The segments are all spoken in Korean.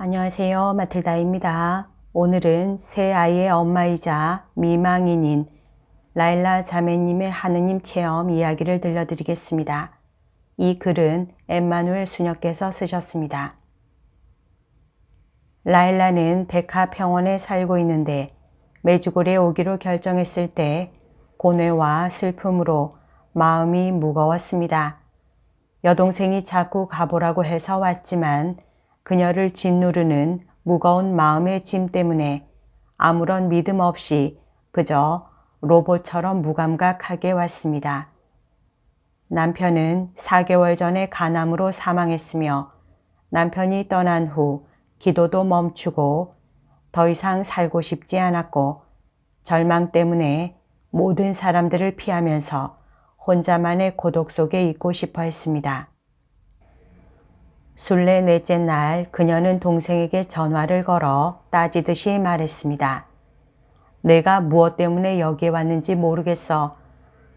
안녕하세요. 마틀다입니다. 오늘은 새 아이의 엄마이자 미망인인 라일라 자매님의 하느님 체험 이야기를 들려드리겠습니다. 이 글은 엠마누엘 수녀께서 쓰셨습니다. 라일라는 백화 평원에 살고 있는데 메주골에 오기로 결정했을 때 고뇌와 슬픔으로 마음이 무거웠습니다. 여동생이 자꾸 가보라고 해서 왔지만 그녀를 짓누르는 무거운 마음의 짐 때문에 아무런 믿음 없이 그저 로봇처럼 무감각하게 왔습니다. 남편은 4개월 전에 간암으로 사망했으며 남편이 떠난 후 기도도 멈추고 더 이상 살고 싶지 않았고 절망 때문에 모든 사람들을 피하면서 혼자만의 고독 속에 있고 싶어 했습니다. 술래 넷째 날 그녀는 동생에게 전화를 걸어 따지듯이 말했습니다. 내가 무엇 때문에 여기에 왔는지 모르겠어.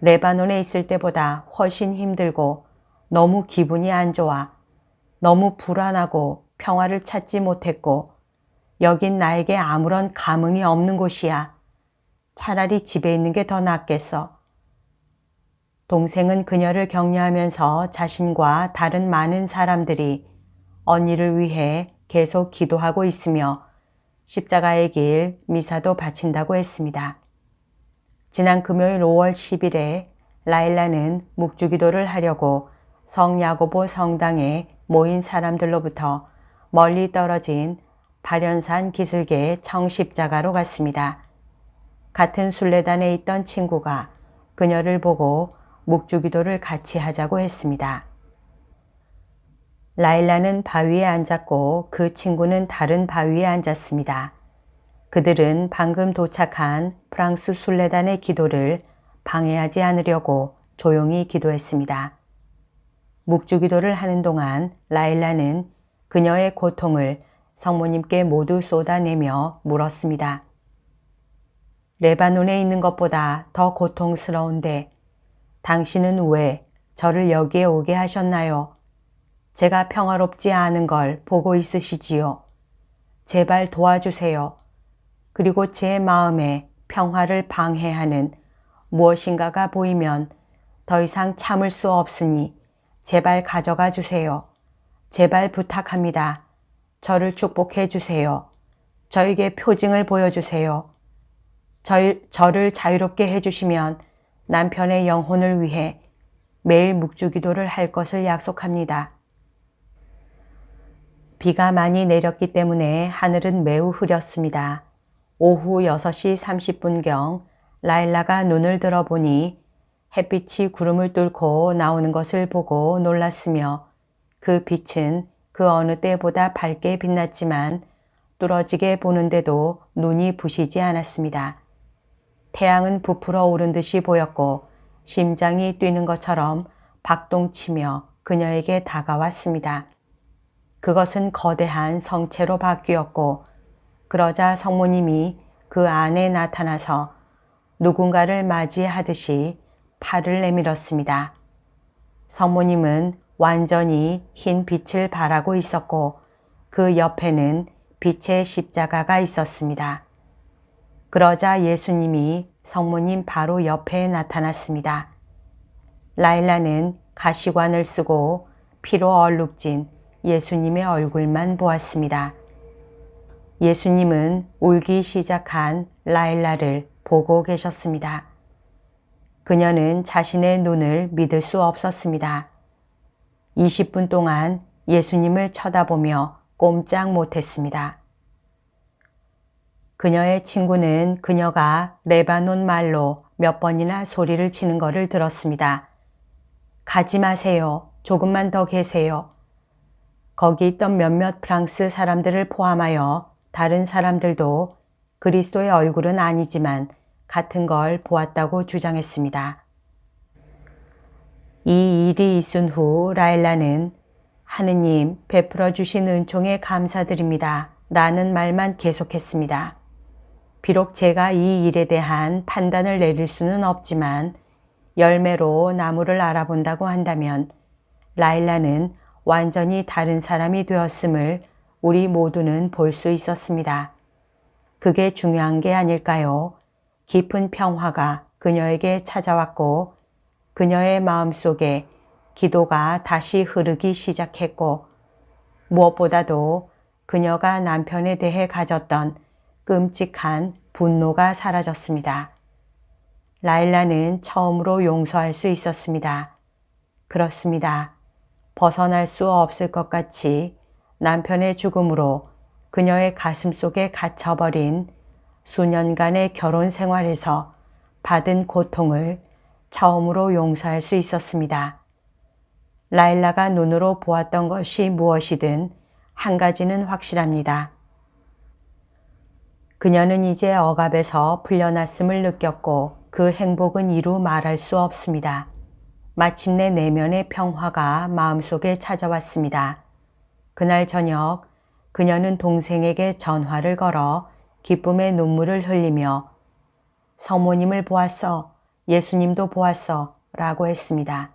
레바논에 있을 때보다 훨씬 힘들고 너무 기분이 안 좋아. 너무 불안하고 평화를 찾지 못했고 여긴 나에게 아무런 감흥이 없는 곳이야. 차라리 집에 있는 게 더 낫겠어. 동생은 그녀를 격려하면서 자신과 다른 많은 사람들이 언니를 위해 계속 기도하고 있으며 십자가의 길 미사도 바친다고 했습니다. 지난 금요일 5월 10일에 라일라는 묵주기도를 하려고 성 야고보 성당에 모인 사람들로부터 멀리 떨어진 발연산 기슭의 청십자가로 갔습니다. 같은 순례단에 있던 친구가 그녀를 보고 묵주기도를 같이 하자고 했습니다. 라일라는 바위에 앉았고 그 친구는 다른 바위에 앉았습니다. 그들은 방금 도착한 프랑스 순례단의 기도를 방해하지 않으려고 조용히 기도했습니다. 묵주 기도를 하는 동안 라일라는 그녀의 고통을 성모님께 모두 쏟아내며 물었습니다. 레바논에 있는 것보다 더 고통스러운데 당신은 왜 저를 여기에 오게 하셨나요? 제가 평화롭지 않은 걸 보고 있으시지요. 제발 도와주세요. 그리고 제 마음에 평화를 방해하는 무엇인가가 보이면 더 이상 참을 수 없으니 제발 가져가 주세요. 제발 부탁합니다. 저를 축복해 주세요. 저에게 표징을 보여주세요. 저, 저를 자유롭게 해주시면 남편의 영혼을 위해 매일 묵주기도를 할 것을 약속합니다. 비가 많이 내렸기 때문에 하늘은 매우 흐렸습니다. 오후 6시 30분경 라일라가 눈을 들어보니 햇빛이 구름을 뚫고 나오는 것을 보고 놀랐으며 그 빛은 그 어느 때보다 밝게 빛났지만 뚫어지게 보는데도 눈이 부시지 않았습니다. 태양은 부풀어 오른 듯이 보였고 심장이 뛰는 것처럼 박동치며 그녀에게 다가왔습니다. 그것은 거대한 성체로 바뀌었고 그러자 성모님이 그 안에 나타나서 누군가를 맞이하듯이 팔을 내밀었습니다. 성모님은 완전히 흰 빛을 발하고 있었고 그 옆에는 빛의 십자가가 있었습니다. 그러자 예수님이 성모님 바로 옆에 나타났습니다. 라일라는 가시관을 쓰고 피로 얼룩진 예수님의 얼굴만 보았습니다. 예수님은 울기 시작한 라일라를 보고 계셨습니다. 그녀는 자신의 눈을 믿을 수 없었습니다. 20분 동안 예수님을 쳐다보며 꼼짝 못했습니다. 그녀의 친구는 그녀가 레바논 말로 몇 번이나 소리를 치는 것을 들었습니다. 가지 마세요. 조금만 더 계세요. 거기 있던 몇몇 프랑스 사람들을 포함하여 다른 사람들도 그리스도의 얼굴은 아니지만 같은 걸 보았다고 주장했습니다. 이 일이 있은 후 라일라는 하느님 베풀어 주신 은총에 감사드립니다. 라는 말만 계속했습니다. 비록 제가 이 일에 대한 판단을 내릴 수는 없지만 열매로 나무를 알아본다고 한다면 라일라는 완전히 다른 사람이 되었음을 우리 모두는 볼 수 있었습니다. 그게 중요한 게 아닐까요? 깊은 평화가 그녀에게 찾아왔고 그녀의 마음 속에 기도가 다시 흐르기 시작했고 무엇보다도 그녀가 남편에 대해 가졌던 끔찍한 분노가 사라졌습니다. 라일라는 처음으로 용서할 수 있었습니다. 그렇습니다. 벗어날 수 없을 것 같이 남편의 죽음으로 그녀의 가슴 속에 갇혀버린 수년간의 결혼 생활에서 받은 고통을 처음으로 용서할 수 있었습니다. 라일라가 눈으로 보았던 것이 무엇이든 한 가지는 확실합니다. 그녀는 이제 억압에서 풀려났음을 느꼈고 그 행복은 이루 말할 수 없습니다. 마침내 내면의 평화가 마음속에 찾아왔습니다. 그날 저녁 그녀는 동생에게 전화를 걸어 기쁨의 눈물을 흘리며 성모님을 보았어. 예수님도 보았어. 라고 했습니다.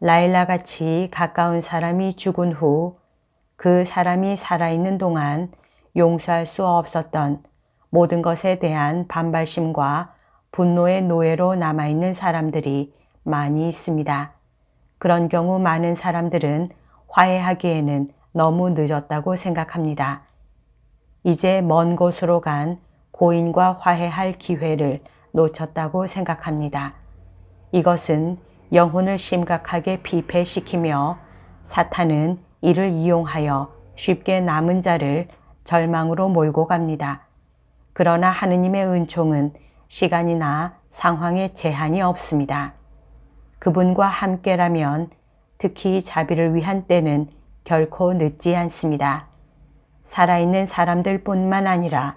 라일라 같이 가까운 사람이 죽은 후 그 사람이 살아있는 동안 용서할 수 없었던 모든 것에 대한 반발심과 분노의 노예로 남아있는 사람들이 많이 있습니다. 그런 경우 많은 사람들은 화해하기에는 너무 늦었다고 생각합니다. 이제 먼 곳으로 간 고인과 화해할 기회를 놓쳤다고 생각합니다. 이것은 영혼을 심각하게 피폐시키며 사탄은 이를 이용하여 쉽게 남은 자를 절망으로 몰고 갑니다. 그러나 하느님의 은총은 시간이나 상황에 제한이 없습니다. 그분과 함께라면 특히 자비를 위한 때는 결코 늦지 않습니다. 살아있는 사람들 뿐만 아니라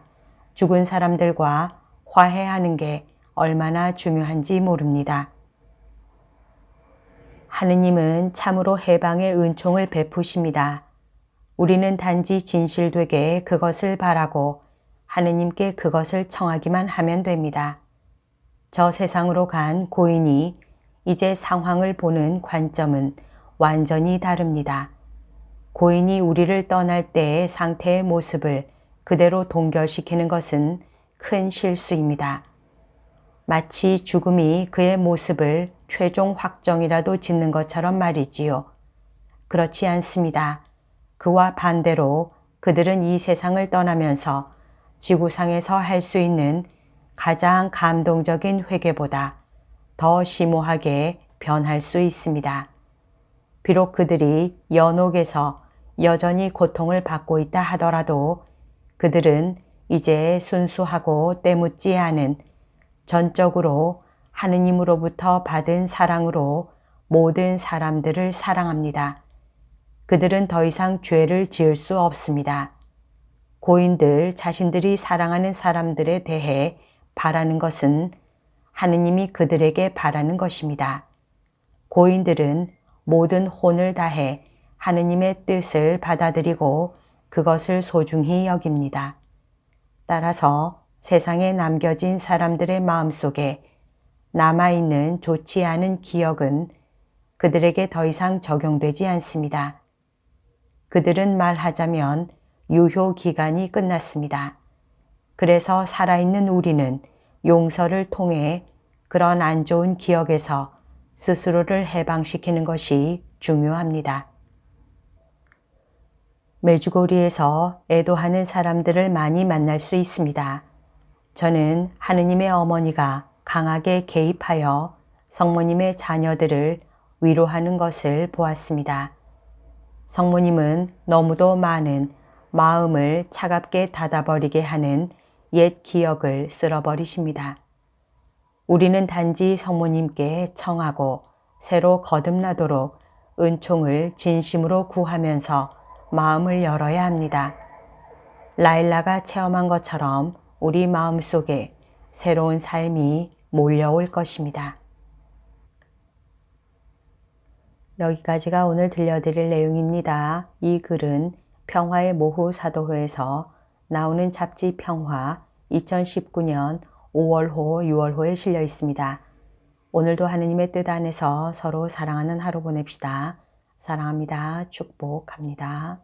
죽은 사람들과 화해하는 게 얼마나 중요한지 모릅니다. 하느님은 참으로 해방의 은총을 베푸십니다. 우리는 단지 진실되게 그것을 바라고 하느님께 그것을 청하기만 하면 됩니다. 저 세상으로 간 고인이 이제 상황을 보는 관점은 완전히 다릅니다. 고인이 우리를 떠날 때의 상태의 모습을 그대로 동결시키는 것은 큰 실수입니다. 마치 죽음이 그의 모습을 최종 확정이라도 짓는 것처럼 말이지요. 그렇지 않습니다. 그와 반대로 그들은 이 세상을 떠나면서 지구상에서 할 수 있는 가장 감동적인 회개보다 더 심오하게 변할 수 있습니다. 비록 그들이 연옥에서 여전히 고통을 받고 있다 하더라도 그들은 이제 순수하고 때묻지 않은 전적으로 하느님으로부터 받은 사랑으로 모든 사람들을 사랑합니다. 그들은 더 이상 죄를 지을 수 없습니다. 고인들 자신들이 사랑하는 사람들에 대해 바라는 것은 하느님이 그들에게 바라는 것입니다. 고인들은 모든 혼을 다해 하느님의 뜻을 받아들이고 그것을 소중히 여깁니다. 따라서 세상에 남겨진 사람들의 마음 속에 남아있는 좋지 않은 기억은 그들에게 더 이상 적용되지 않습니다. 그들은 말하자면 유효 기간이 끝났습니다. 그래서 살아있는 우리는 용서를 통해 그런 안 좋은 기억에서 스스로를 해방시키는 것이 중요합니다. 메주고리에서 애도하는 사람들을 많이 만날 수 있습니다. 저는 하느님의 어머니가 강하게 개입하여 성모님의 자녀들을 위로하는 것을 보았습니다. 성모님은 너무도 많은 마음을 차갑게 닫아버리게 하는 옛 기억을 쓸어버리십니다. 우리는 단지 성모님께 청하고 새로 거듭나도록 은총을 진심으로 구하면서 마음을 열어야 합니다. 라일라가 체험한 것처럼 우리 마음 속에 새로운 삶이 몰려올 것입니다. 여기까지가 오늘 들려드릴 내용입니다. 이 글은 평화의 모후 사도회에서 나오는 잡지 평화 2019년 5월호, 6월호에 실려 있습니다. 오늘도 하느님의 뜻 안에서 서로 사랑하는 하루 보냅시다. 사랑합니다. 축복합니다.